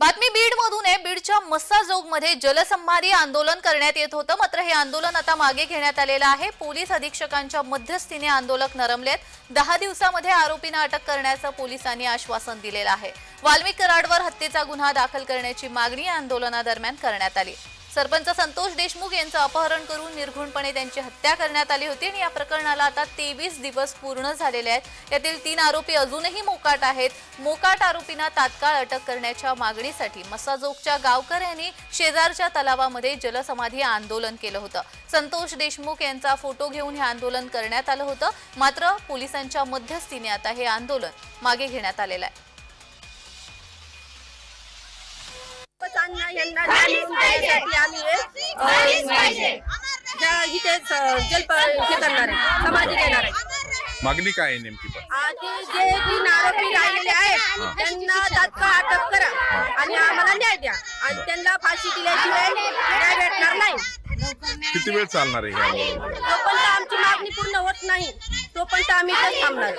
बातमी बीड मधून आहे. बीडच्या मस्साजोगमध्ये जलसंहारी आंदोलन करण्यात येत होतं. मात्र हे आंदोलन आता मागे घेण्यात आलेलं आहे. पोलीस अधीक्षकांच्या मध्यस्थीने आंदोलक नरमलेत. दहा दिवसामध्ये आरोपींना अटक करण्याचं पोलिसांनी आश्वासन दिलेलं आहे. वाल्मिक कराडवर हत्येचा गुन्हा दाखल करण्याची मागणी या आंदोलनादरम्यान करण्यात आली. सरपंच संतोष देशमुख यांचं अपहरण करून निर्घुणपणे त्यांची हत्या करण्यात आली होती आणि या प्रकरणाला आता तेवीस दिवस पूर्ण झालेले आहेत. यातील तीन आरोपी अजूनही मोकाट आहेत. मोकाट आरोपींना तात्काळ अटक करण्याच्या मागणीसाठी मसाजोगच्या गावकऱ्यांनी शेजारच्या तलावामध्ये जलसमाधी आंदोलन केलं होतं. संतोष देशमुख यांचा फोटो घेऊन हे आंदोलन करण्यात आलं होतं. मात्र पोलिसांच्या मध्यस्थीने आता हे आंदोलन मागे घेण्यात आलेलं आहे. त्यांना देण्यासाठी आम्ही इथे स- जल हे करणार आहे समाधी देणार. आहे मागणी काय आहे नेमकी पण? आधी जे तीन आरोपी राहिलेले आहेत त्यांना तात्काळ अटक करा आणि आम्हाला न्याय द्या. आणि त्यांना फाशी दिल्याशिवाय न्याय भेटणार नाही. किती वेळ चालणार आहे हे आंदोलन? तोपर्यंत आमची मागणी पूर्ण होत नाही. तोपर्यंत आम्ही इथंच थांबणार.